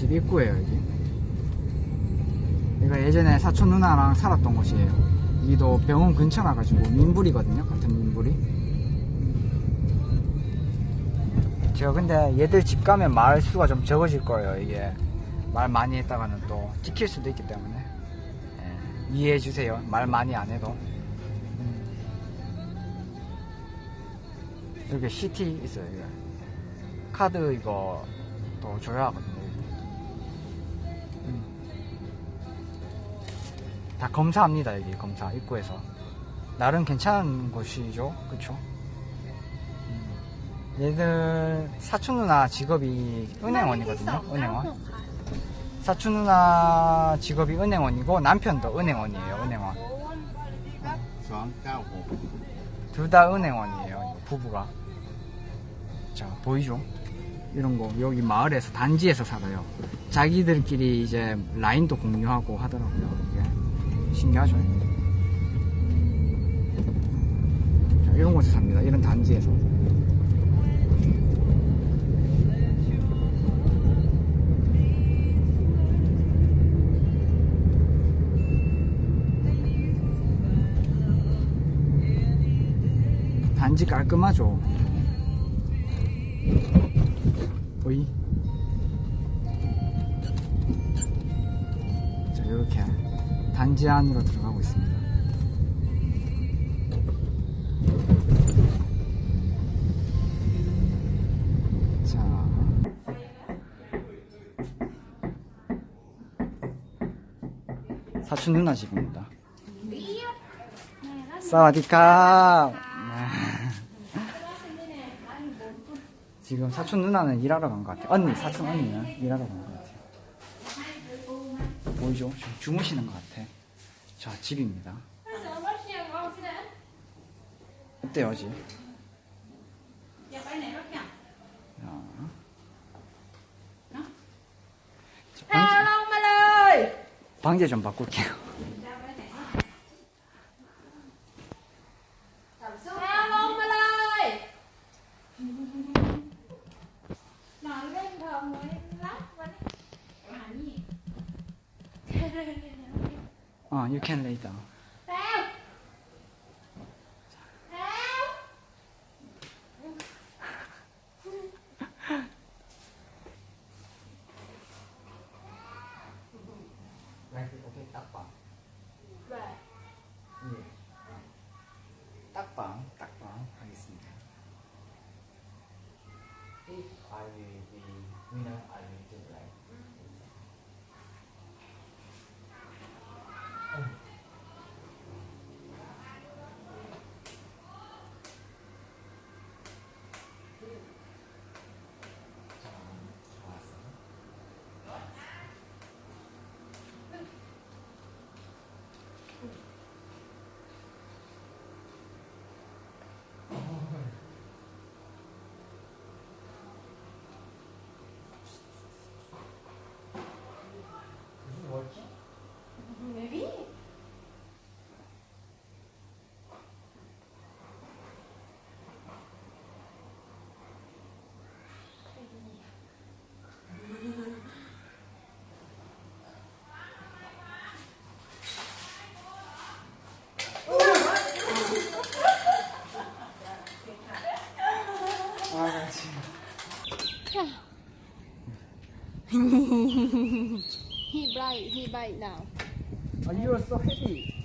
집 입구예요 여기. 여기가 예전에 사촌 누나랑 살았던 곳이에요. 여기도 병원 근처라 가지고 민불이거든요 같은 민불이. 제가 근데 얘들 집 가면 말 수가 좀 적어질 거예요 이게. 말 많이 했다가는 또 찍힐 수도 있기 때문에. 예, 이해해 주세요. 말 많이 안 해도. 음. 여기 CT 있어요 여기. 카드 이거 또 줘야 하거든요 다 검사합니다 여기 검사 입구에서. 나름 괜찮은 곳이죠 그쵸? 음. 얘들 사촌 누나 직업이 은행원이거든요 은행원 사촌 누나 직업이 은행원이고 남편도 은행원이에요 은행원 296둘다 은행원이에요 부부가. 자 보이죠? 이런 거. 여기 마을에서 단지에서 살아요. 자기들끼리 이제 라인도 공유하고 하더라고요 이게 신기하죠 자, 이런 곳에 삽니다 이런 단지에서 단지 깔끔하죠. 보이? 단지 안으로 들어가고 있습니다. 자. 사촌 누나 집입니다. 사와디카. 지금 사촌 누나는 일하러 간 것 같아요. 언니, 사촌 언니는 일하러 간 것 같아요. 보이죠? 지금 주무시는 것 같아. 자, 집입니다. 어때요, 집? 자, 방제, 방제 좀 바꿀게요. down. You can lay down. he bright he bright now Oh, you are so heavy.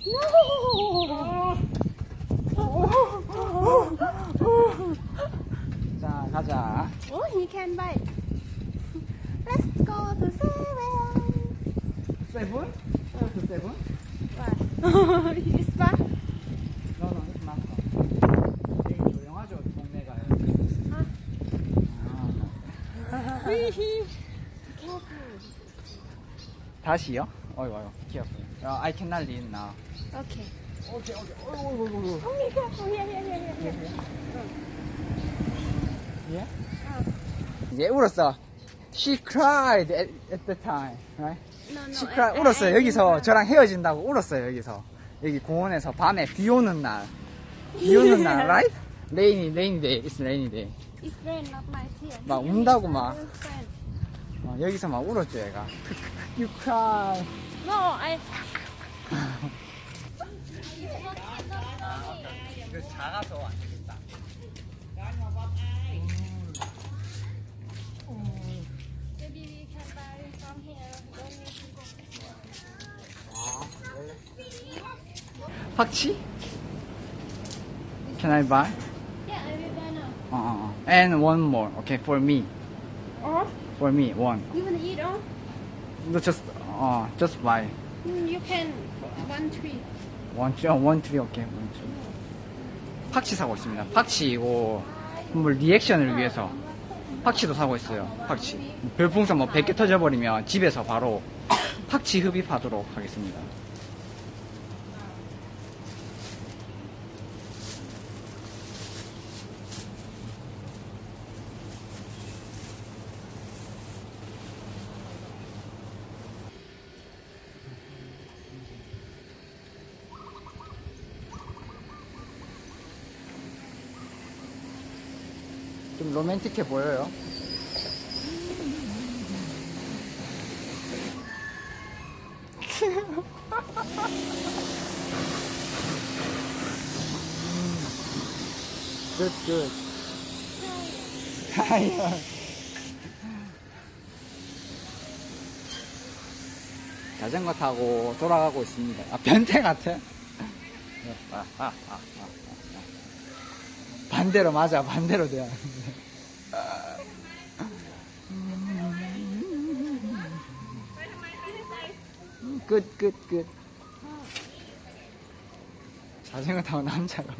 자, 가자. oh he can bite let's go to seven Seven? Go to seven? why 다시요? 어이구, 어이구, careful. Uh, I cannot leave now. okay 오케이, 오케이. 어이구, 어이구, 어이구. oh be careful here here here here 예? 이제 울었어. She cried at, at the time, right? no no She I- cried. I- 울었어요. I 여기서 remember. 저랑 헤어진다고 울었어요. 여기서. 여기 공원에서 밤에 비 오는 날. 비 오는 날, right? Rainy, rainy day. It's rainy day. It's friend not my tear 막 운다고 막. 어, 여기서 막 울었죠, 얘가. You cry. No, I. 그 작아서 안 되겠다. 박치? Can I buy? Yeah, I will buy now. 어, 어, 어. And one more. Okay, for me. Or For me, one. you wanna eat all? No, just, 어, just buy. Mm, You can one tree. One, tree, 어, one tree, okay, one tree. 팍치 사고 있습니다. 팍치 이거 뭐 리액션을 위해서 팍치도 사고 있어요. 팍치. 별풍선 뭐 100개 터져버리면 집에서 바로 팍치 흡입하도록 하겠습니다. 좀 로맨틱해 보여요. good, good. Tired. 자전거 타고 돌아가고 있습니다. 아, 변태 같아. 아, 아, 아, 아. 반대로 맞아, 반대로 돼야. 끝, 끝, 끝. 자전거 타고 남자가.